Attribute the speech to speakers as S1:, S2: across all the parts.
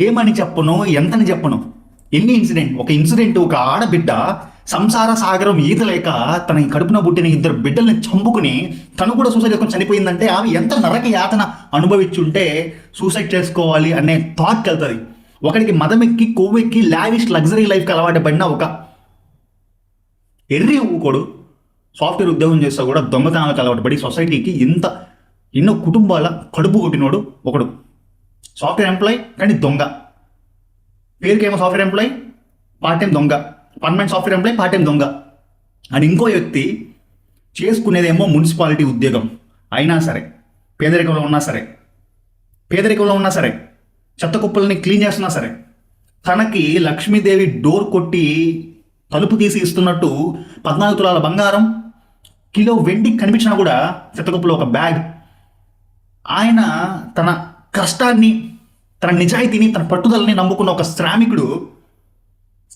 S1: ఏమని చెప్పను? ఎంతని చెప్పను? ఎన్ని ఇన్సిడెంట్? ఒక ఇన్సిడెంట్ ఒక ఆడబిడ్డ సంసార సాగరం ఈత లేక తన కడుపున పుట్టిన ఇద్దరు బిడ్డల్ని చంపుకుని తను కూడా సూసైడ్ చేసుకొని చనిపోయిందంటే ఆమె ఎంత నరక యాతన అనుభవించుంటే సూసైడ్ చేసుకోవాలి అనే థాట్కి వెళ్తుంది ఒకడికి మదమెక్కి కొవ్వెక్కి లావిష్ లగ్జరీ లైఫ్కి అలవాటు పడిన ఒక ఎర్రి ఊకోడు సాఫ్ట్వేర్ ఉద్యోగం చేస్తా కూడా దొంగతనాలకు అలవాటు పడి సొసైటీకి ఇంత ఎన్నో కుటుంబాల కడుపు కొట్టినోడు ఒకడు. సాఫ్ట్వేర్ ఎంప్లాయ్ కానీ దొంగ. పేరుకేమో సాఫ్ట్వేర్ ఎంప్లాయ్ పార్ట్ టైం దొంగ. Permanent software employee part time దొంగ. అండ్ ఇంకో వ్యక్తి చేసుకునేదేమో మున్సిపాలిటీ ఉద్యోగం. అయినా సరే పేదరికంలో ఉన్నా సరే పేదరికంలో ఉన్నా సరే చెత్త కుప్పలని క్లీన్ చేస్తున్నా సరే తనకి లక్ష్మీదేవి డోర్ కొట్టి తలుపు తీసి ఇస్తున్నట్టు పద్నాలుగు తులాల బంగారం కిలో వెండి కనిపించినా కూడా చెత్తకుప్పలో ఒక బ్యాగ్ ఆయన తన కష్టాన్ని తన నిజాయితీని తన పట్టుదలని నమ్ముకున్న ఒక శ్రామికుడు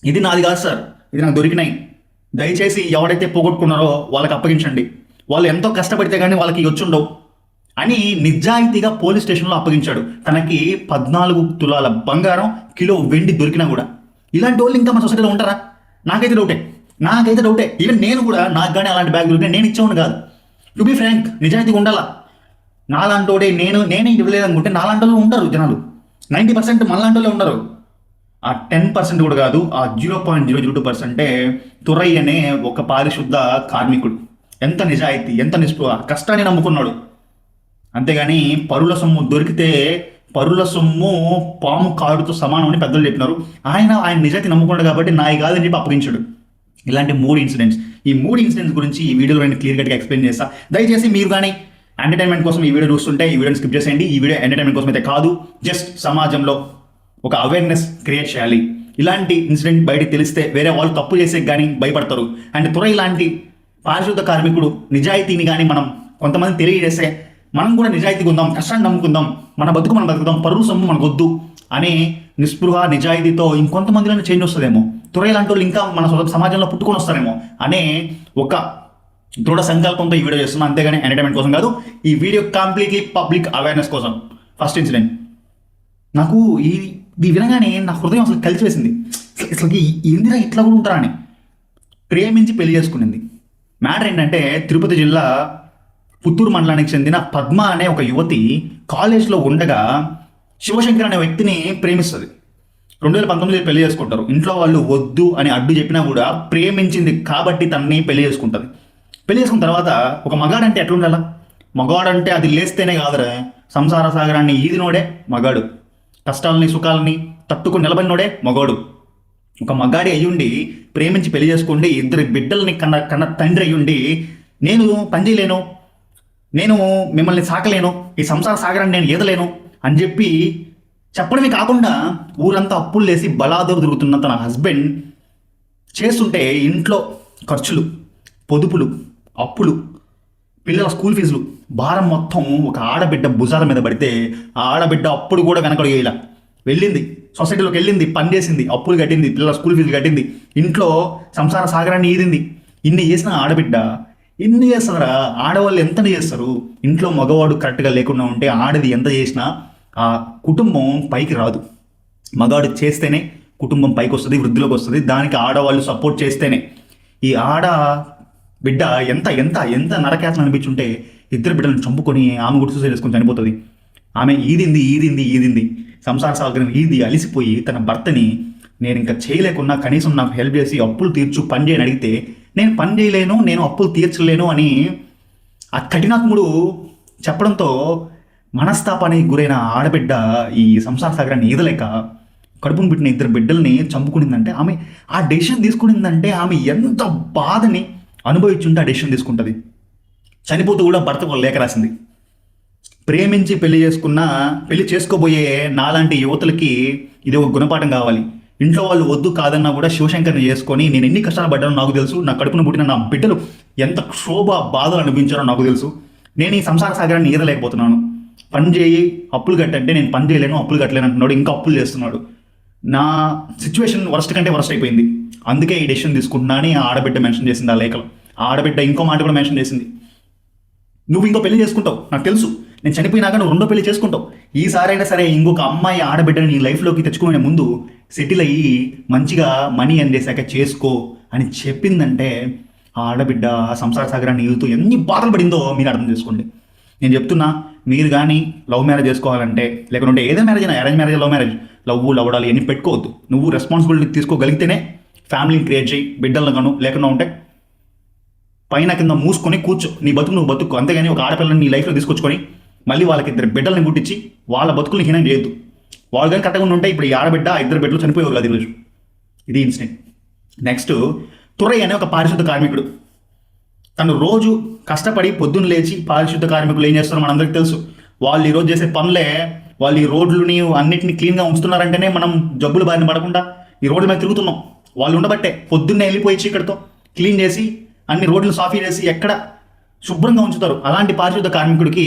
S1: ఇది నాది కాదు సార్ ఇది నాకు దొరికినాయి. దయచేసి ఎవరైతే పోగొట్టుకున్నారో వాళ్ళకి అప్పగించండి. వాళ్ళు ఎంతో కష్టపడితే కానీ వాళ్ళకి వచ్చుండవు. అని నిజాయితీగా పోలీస్ స్టేషన్లో అప్పగించాడు. తనకి పద్నాలుగు తులాల బంగారం కిలో వెండి దొరికినా కూడా. ఇలాంటి వాళ్ళు ఇంకా మన సొసైటీలో ఉంటారా? నాకైతే డౌటే. నాకైతే డౌటే. ఈవెన్ నేను కూడా నాకు కానీ అలాంటి బ్యాగ్ దొరికినా నేను ఇచ్చేవాడు కాదు. టు బి ఫ్రాంక్ నిజాయితీగా ఉండాలా? నాలాంటోడే నేను నేనే ఇవ్వలేదు అనుకుంటే నాలాంటోళ్ళు ఉండరు ఉంటారు జనాలు. నైంటీ పర్సెంట్ మళ్ళాంటోళ్ళే ఉండరు. ఆ టెన్ పర్సెంట్ కూడా కాదు ఆ zero point zero zero two పర్సెంటే తురై అనే ఒక పారిశుద్ధ కార్మికుడు. ఎంత నిజాయితీ ఎంత నిస్పృహ కష్టాన్ని నమ్ముకున్నాడు. అంతేగాని పరుల సొమ్ము దొరికితే పరుల సొమ్ము పాము కాడుతో సమానం అని పెద్దలు చెప్పినారు. ఆయన ఆయన నిజాయితీ నమ్ముకున్నాడు కాబట్టి నాయి కాదని చెప్పి అప్పగించాడు. ఇలాంటి మూడు ఇన్సిడెంట్స్. ఈ మూడు ఇన్సిడెంట్స్ గురించి ఈ వీడియోలో నేను క్లియర్ కట్గా ఎక్స్ప్లెయిన్ చేస్తా. దయచేసి మీరు కానీ ఎంటర్టైన్మెంట్ కోసం ఈ వీడియో చూస్తుంటే ఈ వీడియోని స్కిప్ చేసేయండి. ఈ వీడియో ఎంటర్టైన్మెంట్ కోసం అయితే కాదు జస్ట్ సమాజంలో ఒక అవేర్నెస్ క్రియేట్ చేయాలి. ఇలాంటి ఇన్సిడెంట్ బయటికి తెలిస్తే వేరే వాళ్ళు తప్పు చేసే కానీ భయపడతారు. అండ్ త్వర ఇలాంటి పారిశుద్ధ కార్మికుడు నిజాయితీని కానీ మనం కొంతమంది తెలియజేస్తే మనం కూడా నిజాయితీగా ఉందాం కష్టాన్ని నమ్ముకుందాం మన బతుకు మనం బతుకుదాం పరువు సొమ్ము మనకు వద్దు అనే నిస్పృహ నిజాయితీతో ఇంకొంతమందిలోనే చేంజ్ వస్తుందేమో. త్వర ఇలాంటి వాళ్ళు ఇంకా మన సమాజంలో పుట్టుకొని వస్తారేమో అనే ఒక దృఢ సంకల్పంతో ఈ వీడియో చేస్తున్నాం. అంతేగాని ఎంటర్టైన్మెంట్ కోసం కాదు ఈ వీడియో కంప్లీట్లీ పబ్లిక్ అవేర్నెస్ కోసం. ఫస్ట్ ఇన్సిడెంట్ నాకు ఈ ఇది వినగానే నా హృదయం అసలు కలిసివేసింది. అసలు అసలు ఏందిరా ఇట్లా కూడా ఉంటారా అని. ప్రేమించి పెళ్ళి చేసుకునింది. మ్యాటర్ ఏంటంటే తిరుపతి జిల్లా పుత్తూరు మండలానికి చెందిన పద్మ అనే ఒక యువతి కాలేజ్లో ఉండగా శివశంకర్ అనే వ్యక్తిని ప్రేమిస్తుంది. రెండు వేల పంతొమ్మిది పెళ్ళి చేసుకుంటారు. ఇంట్లో వాళ్ళు వద్దు అని అడ్డు చెప్పినా కూడా ప్రేమించింది కాబట్టి తనని పెళ్ళి చేసుకుంటుంది. పెళ్ళి చేసుకున్న తర్వాత ఒక మగాడంటే ఎట్లుండాలా? మగాడంటే అది లేస్తేనే కాదురా. సంసార సాగరాన్ని ఈదినోడే మగాడు. కష్టాలని సుఖాలని తట్టుకుని నిలబడినోడే మగాడు. ఒక మగాడి అయ్యుండి ప్రేమించి పెళ్ళి చేసుకుండి ఇద్దరు బిడ్డల్ని కన్న కన్న తండ్రి అయ్యుండి నేను పని చేయలేను నేను మిమ్మల్ని సాకలేను ఈ సంసార సాగరాన్ని నేను ఈదలేను అని చెప్పి చెప్పడమే కాకుండా ఊరంతా అప్పులు లేసి బలాదూరు తిరుగుతున్న తన హస్బెండ్ చేస్తుంటే ఇంట్లో ఖర్చులు పొదుపులు అప్పులు. పిల్లల స్కూల్ ఫీజులు. భారం మొత్తం ఒక ఆడబిడ్డ భుజాల మీద పడితే ఆ ఆడబిడ్డ అప్పుడు కూడా వెనకడు వేయలా వెళ్ళింది. సొసైటీలోకి వెళ్ళింది పనిచేసింది అప్పులు కట్టింది పిల్లల స్కూల్ ఫీజులు కట్టింది. ఇంట్లో సంసార సాగరాన్ని ఈదింది. ఇన్ని చేసిన ఆడబిడ్డ ఎన్ని చేస్తారా? ఆడవాళ్ళు ఎంత చేస్తారు? ఇంట్లో మగవాడు కరెక్ట్గా లేకుండా ఉంటే ఆడది ఎంత చేసినా ఆ కుటుంబం పైకి రాదు. మగాడు చేస్తేనే కుటుంబం పైకి వస్తుంది వృద్ధిలోకి వస్తుంది. దానికి ఆడవాళ్ళు సపోర్ట్ చేస్తేనే. ఈ ఆడ బిడ్డ ఎంత ఎంత ఎంత నరకేతన అనిపించుంటే ఇద్దరు బిడ్డలను చంపుకొని ఆమె గుర్తు చేసుకొని చనిపోతుంది. ఆమె ఈదింది ఈదింది ఈదింది. సంసార సాగరం ఈది అలిసిపోయి తన భర్తని నేను ఇంకా చేయలేకున్నా కనీసం నాకు హెల్ప్ చేసి అప్పులు తీర్చు పని చేయని అడిగితే నేను పని చేయలేను నేను అప్పులు తీర్చలేను అని ఆ కఠినాత్ముడు చెప్పడంతో మనస్తాపానికి గురైన ఆడబిడ్డ ఈ సంసార సాగరాన్ని ఈదలేక కడుపును పెట్టిన ఇద్దరు బిడ్డల్ని చంపుకునిందంటే ఆమె ఆ డెసిషన్ తీసుకునిందంటే ఆమె ఎంత బాధని అనుభవించుంటే ఆ డెసిషన్ తీసుకుంటుంది. చనిపోతూ కూడా భర్తకు లేఖ రాసింది. ప్రేమించి పెళ్ళి చేసుకున్న పెళ్ళి చేసుకోబోయే నాలాంటి యువతులకి ఇది ఒక గుణపాఠం కావాలి. ఇంట్లో వాళ్ళు వద్దు కాదన్నా కూడా శివశంకర్ని చేసుకొని నేను ఎన్ని కష్టాలు పడ్డానో నాకు తెలుసు నా కడుపున పుట్టిన నా బిడ్డలు ఎంత క్షోభ బాధలు అనిపించారో నాకు తెలుసు. నేను ఈ సంసార సాగరాన్ని ఈదలేకపోతున్నాను పని చేయి అప్పులు కట్టంటే నేను పని చేయలేను అప్పులు కట్టలేను అంటున్నాడు. ఇంకా అప్పులు చేస్తున్నాడు. నా సిచ్యువేషన్ వరస్ట్ కంటే వరస్ట్ అయిపోయింది. అందుకే ఈ డెసిషన్ తీసుకుంటున్నా అని ఆ ఆడబిడ్డ మెన్షన్ చేసింది ఆ లేఖలో. ఆడబిడ్డ ఇంకో మాట కూడా మెన్షన్ చేసింది. నువ్వు ఇంకో పెళ్ళి చేసుకుంటావు నాకు తెలుసు. నేను చనిపోయినాక నువ్వు రెండో పెళ్ళి చేసుకుంటావు. ఈసారైనా సరే ఇంకొక అమ్మాయి ఆడబిడ్డని నీ లైఫ్లోకి తెచ్చుకునే ముందు సెటిల్ అయ్యి మంచిగా మనీ అందేశాక చేసుకో అని చెప్పిందంటే ఆ ఆడబిడ్డ సంసార సాగరాన్ని ఈదుతూ ఎన్ని బాధలు పడిందో మీరు అర్థం చేసుకోండి. నేను చెప్తున్నా మీరు కానీ లవ్ మ్యారేజ్ చేసుకోవాలంటే లేకుంటే ఏదో మ్యారేజ్ అయినా arrange marriage love marriage love లవడాలి ఎన్ని పెట్టుకోవద్దు. నువ్వు రెస్పాన్సిబిలిటీ తీసుకోగలిగితేనే ఫ్యామిలీని క్రియేట్ చేయి బిడ్డలను కను లేకుండా ఉంటే పైన కింద మూసుకొని కూర్చో. నీ బతుకు నువ్వు బతుకు. అంతేగాని ఒక ఆడపిల్లని నీ లైఫ్లో తీసుకొచ్చుకొని మళ్ళీ వాళ్ళకి ఇద్దరు బిడ్డల్ని గుట్టించి వాళ్ళ బతుకుని హీనం చేయొద్దు. వాళ్ళు కానీ కరెక్ట్గా ఉంటే ఇప్పుడు ఈ ఆడబిడ్డ ఇద్దరు బిడ్డలు చనిపోయేవారు అది ఈరోజు. ఇది ఇన్సిడెంట్. నెక్స్ట్ తురై అనే ఒక పారిశుద్ధ కార్మికుడు. తను రోజు కష్టపడి పొద్దున్న లేచి పారిశుద్ధ కార్మికులు ఏం చేస్తారో మనందరికీ తెలుసు. వాళ్ళు ఈరోజు చేసే పనులే వాళ్ళు ఈ రోడ్లని అన్నిటిని క్లీన్గా ఉంచుతున్నారంటేనే మనం జబ్బులు బారిన పడకుండా ఈ రోడ్ల మీద తిరుగుతున్నాం. వాళ్ళు ఉండబట్టే పొద్దున్నే వెళ్ళిపోయి చీకటితో క్లీన్ చేసి అన్ని రోడ్లు సాఫీ చేసి ఎక్కడ శుభ్రంగా ఉంచుతారు. అలాంటి పారిశుద్ధ కార్మికుడికి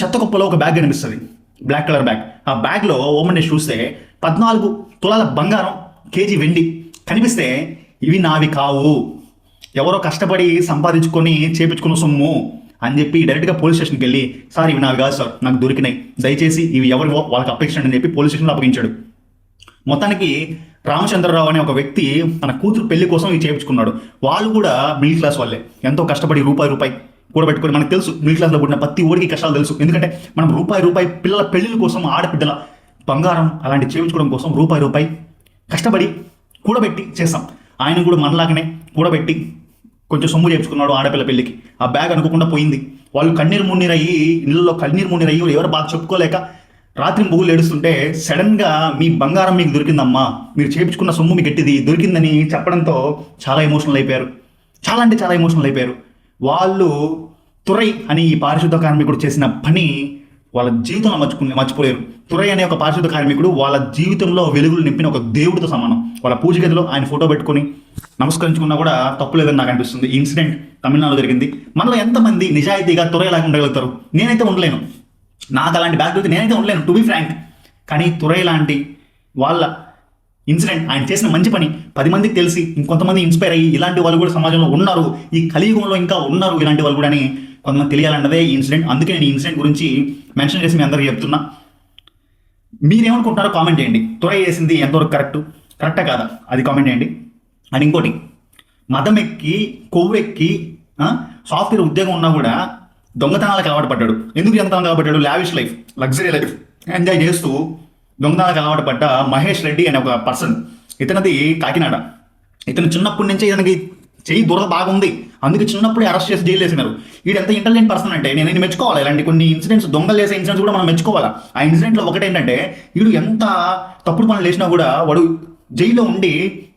S1: చెత్త కుప్పలో ఒక బ్యాగ్ కనిపిస్తుంది. బ్లాక్ కలర్ బ్యాగ్ ఆ బ్యాగ్లో ఓమన్ చూస్తే పద్నాలుగు తులాల బంగారం కేజీ వెండి కనిపిస్తే ఇవి నావి కావు. ఎవరో కష్టపడి సంపాదించుకొని చేపించుకున్న సొమ్ము అని చెప్పి డైరెక్ట్గా పోలీస్ స్టేషన్కి వెళ్ళి సార్ ఇవి నావి కాదు సార్ నాకు దొరికినాయి. దయచేసి ఇవి ఎవరు వాళ్ళకి అప్పగించండి అని చెప్పి పోలీస్ స్టేషన్లో అప్పగించాడు. మొత్తానికి రామచంద్రరావు అనే ఒక వ్యక్తి తన కూతురు పెళ్ళి కోసం ఇది చేయించుకున్నాడు. వాళ్ళు కూడా మిడిల్ క్లాస్ వాళ్ళే. ఎంతో కష్టపడి రూపాయి రూపాయి కూడబెట్టుకొని మనకు తెలుసు మిడిల్ క్లాస్లో పుట్టిన ప్రతి ఊరికి కష్టాలు తెలుసు. ఎందుకంటే మనం రూపాయి రూపాయి పిల్లల పెళ్ళిల కోసం ఆడపిల్లల బంగారం అలాంటి చేయించుకోవడం కోసం రూపాయి రూపాయి కష్టపడి కూడబెట్టి చేస్తాం ఆయన కూడా మనలాగానే కూడబెట్టి కొంచెం సొమ్ము చేయించుకున్నాడు ఆడపిల్ల పెళ్ళికి. ఆ బ్యాగ్ అనుకోకుండా పోయింది. వాళ్ళు కన్నీరు మున్నీరు అయ్యి ఇళ్ళలో కన్నీరు మున్నీరు అయ్యి ఎవరు బాధ చెప్పుకోలేక రాత్రి బుగులు ఏడుస్తుంటే సడన్గా మీ బంగారం మీకు దొరికిందమ్మా. మీరు చేయించుకున్న సొమ్ము మీకు గట్టిది దొరికిందని చెప్పడంతో చాలా ఎమోషనల్ అయిపోయారు. చాలా అంటే చాలా ఎమోషనల్ అయిపోయారు. వాళ్ళు తురై అని ఈ పారిశుద్ధ కార్మికుడు చేసిన పని వాళ్ళ జీవితంలో మర్చుకుని మర్చిపోలేరు. తురై అనే ఒక పారిశుద్ధ కార్మికుడు వాళ్ళ జీవితంలో వెలుగులు నింపిన ఒక దేవుడితో సమానం. వాళ్ళ పూజ గదిలో ఆయన ఫోటో పెట్టుకొని నమస్కరించుకున్నా కూడా తప్పు లేదని నాకు అనిపిస్తుంది. ఈ ఇన్సిడెంట్ తమిళనాడులో జరిగింది. మనలో ఎంతమంది నిజాయితీగా తురయలాగా ఉండగలుగుతారు? నేనైతే ఉండలేను. నాకు అలాంటి బ్యాక్ అయితే నేనైతే ఉండలేను టు బి ఫ్రాంక్ కానీ తురై లాంటి వాళ్ళ ఇన్సిడెంట్ ఆయన చేసిన మంచి పని పది మందికి తెలిసి ఇంకొంతమంది ఇన్స్పైర్ అయ్యి ఇలాంటి వాళ్ళు కూడా సమాజంలో ఉన్నారు ఈ కలియుగంలో ఇంకా ఉన్నారు ఇలాంటి వాళ్ళు కూడా అని కొంతమంది తెలియాలన్నదే ఈ ఇన్సిడెంట్ అందుకే నేను ఈ ఇన్సిడెంట్ గురించి మెన్షన్ చేసి మీ అందరికీ చెప్తున్నా. మీరేమనుకుంటున్నారో కామెంట్ చేయండి. త్వర చేసింది ఎంతవరకు కరెక్ట్ కరెక్టా కాదా? అది కామెంట్ చేయండి. అండ్ ఇంకోటి మదం ఎక్కి కొవ్వెక్కి సాఫ్ట్వేర్ ఉద్యోగం ఉన్నా కూడా దొంగతనాలకు అలవాటు పడ్డాడు ఎందుకు దొంగతనాలకు అలవాటు lavish life luxury life enjoy చేస్తూ దొంగతనాలకు అలవాటు పడ్డ మహేష్ రెడ్డి అనే ఒక పర్సన్ ఇతనది కాకినాడ. ఇతను చిన్నప్పటి నుంచే ఇతనికి చెయ్యి దురద బాగుంది. అందుకే చిన్నప్పుడే అరెస్ట్ చేసి జైలు వేసినారు. వీడు ఎంత ఇంటెలిజెంట్ పర్సన్ అంటే నేను నేను మెచ్చుకోవాలి. ఇలాంటి కొన్ని ఇన్సిడెంట్స్ దొంగలు చేసే ఇన్సిడెంట్స్ కూడా మనం మెచ్చుకోవాలి? ఆ ఇన్సిడెంట్లో ఒకటేంటంటే వీడు ఎంత తప్పుడు పనులు చేసినా కూడా వాడు జైల్లో ఉండి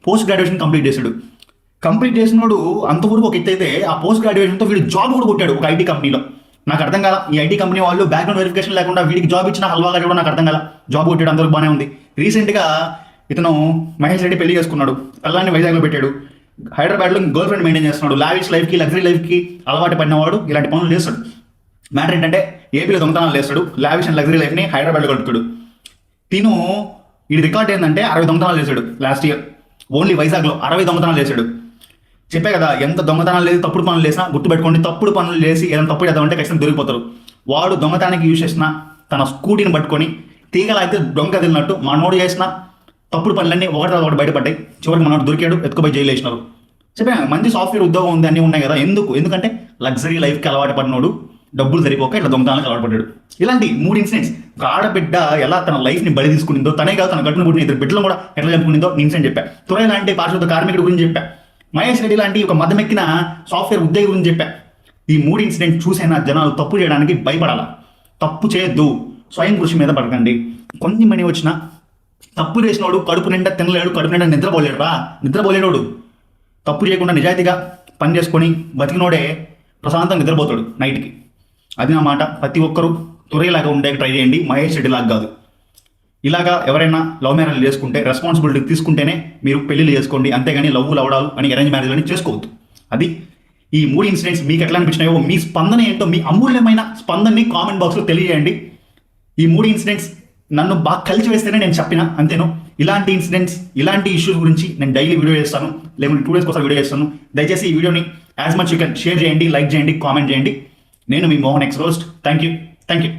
S1: పోస్ట్ గ్రాడ్యుయేషన్ కంప్లీట్ చేశాడు. కంప్లీట్ చేసినోడు అంతవరకు ఒక ఎత్తు అయితే ఆ పోస్ట్ గ్రాడ్యుయేషన్తో వీడు జాబ్ కూడా కొట్టాడు ఒక ఐటీ కంపెనీలో. నాకు అర్థం కాల ఈ ఐటీ కంపెనీ వాళ్ళు బ్యాక్గ్రౌండ్ వెరిఫికేషన్ లేకుండా వీడికి జాబ్ ఇచ్చిన హల్వా కూడా నాకు అర్థం కాల. జాబ్ కొట్టాడు అందరికి బాగానే ఉంది. రీసెంట్గా ఇతను మహేష్ రెడ్డి పెళ్ళి చేసుకున్నాడు పిల్లాన్ని వైజాగ్లో పెట్టాడు. హైదరాబాద్లో గర్ల్ ఫ్రెండ్ మెయింటైన్ చేస్తున్నాడు. లావిష్ లైఫ్కి లగ్జరీ లైఫ్కి అలవాటు పడినవాడు ఇలాంటి పనులు చేస్తాడు. మ్యాటర్ ఏంటంటే ఏపీలో దొంగతనాలు చేస్తాడు లావిష్ అండ్ లగ్జరీ లైఫ్ని హైదరాబాద్లో కలుపుతాడు తిను ఈ రికార్డ్ ఏంటంటే అరవై దొంగతనాలు చేశాడు లాస్ట్ ఇయర్ ఓన్లీ వైజాగ్లో అరవై దొంగతనాలు చేశాడు. చెప్పే కదా ఎంత దొంగతనాలు లేదు తప్పుడు పనులు చేసినా గుర్తుపెట్టుకోండి తప్పుడు పనులు చేసి ఏదైనా తప్పుడు చేద్దామంటే ఖచ్చితంగా దొరికిపోతారు. వాడు దొంగతనానికి యూజ్ చేసిన తన స్కూటీని పట్టుకొని తీగలైతే దొంగ కదిలినట్టు మనోడు చేసిన తప్పుడు పనులన్నీ ఒకటి ఒకటి బయటపడ్డాయి. చివరికి మనోడు దొరికాడు ఎత్తుకుపోయి జైలు వేసినారు. చెప్పాను మంచి సాఫ్ట్వేర్ ఉద్యోగం ఉంది అన్నీ ఉన్నాయి కదా ఎందుకు? ఎందుకంటే లగ్జరీ లైఫ్కి అలవాటు పడినోడు డబ్బులు సరిపోక ఇట్లా దొంగతనాలకు అలవాటు పడ్డాడు. ఇలాంటి మూడు ఇన్సిడెంట్స్ ఒక ఆడబిడ్డ ఎలా తన లైఫ్ని బలి తీసుకునిందో తనే కాదు తన గట్టున పుట్టిన ఇద్దరు బిడ్డలు కూడా ఎట్లా చంపుకునిందో ఇన్సిడెంట్ చెప్పా. తురై లాంటి పారిశుద్ధ కార్మికుడి గురించి చెప్పా. మహేష్ రెడ్డి లాంటి ఒక మదమెక్కిన సాఫ్ట్వేర్ ఉద్యోగి గురించి చెప్పా. ఈ మూడు ఇన్సిడెంట్ చూసైనా జనాలు తప్పు చేయడానికి భయపడాల? తప్పు చేయొద్దు. స్వయం కృషి మీద పడకండి. కొన్ని మనీ వచ్చినా తప్పు చేసినోడు కడుపు నిండా తినలేడు కడుపు నిండా నిద్రపోలేడు రా. నిద్రపోలేనోడు. తప్పు చేయకుండా నిజాయితీగా పని చేసుకొని బతికినోడే ప్రశాంతంగా నిద్రపోతాడు నైట్కి. అది నా మాట. ప్రతి ఒక్కరూ తురేలాగా ఉండే ట్రై చేయండి. మహేష్ రెడ్డి లాగా కాదు. ఇలాగా ఎవరైనా లవ్ మ్యారేజ్ చేసుకుంటే రెస్పాన్సిబిలిటీ తీసుకుంటేనే మీరు పెళ్ళిళ్ళు చేసుకోండి అంతేగాని లవ్ లవడాలు అని అరేంజ్ మ్యారేజ్ అని చేసుకోవద్దు. అది ఈ మూడు ఇన్సిడెంట్స్ మీకు ఎట్లా అనిపించినాయో మీ స్పందన ఏంటో మీ అమూల్యమైన స్పందనని కామెంట్ బాక్స్లో తెలియజేయండి. ఈ మూడు ఇన్సిడెంట్స్ నన్ను బాగా కలిసి వేస్తేనే నేను చెప్పిన అంతేను. ఇలాంటి ఇన్సిడెంట్స్ ఇలాంటి ఇష్యూస్ గురించి నేను డైలీ వీడియో చేస్తాను లేకుంటే టూ డేస్ కోసం వీడియో చేస్తాను. దయచేసి ఈ వీడియోని as much you can share చేయండి లైక్ చేయండి కామెంట్ చేయండి. నేను మీ Mohan X roast thank you thank you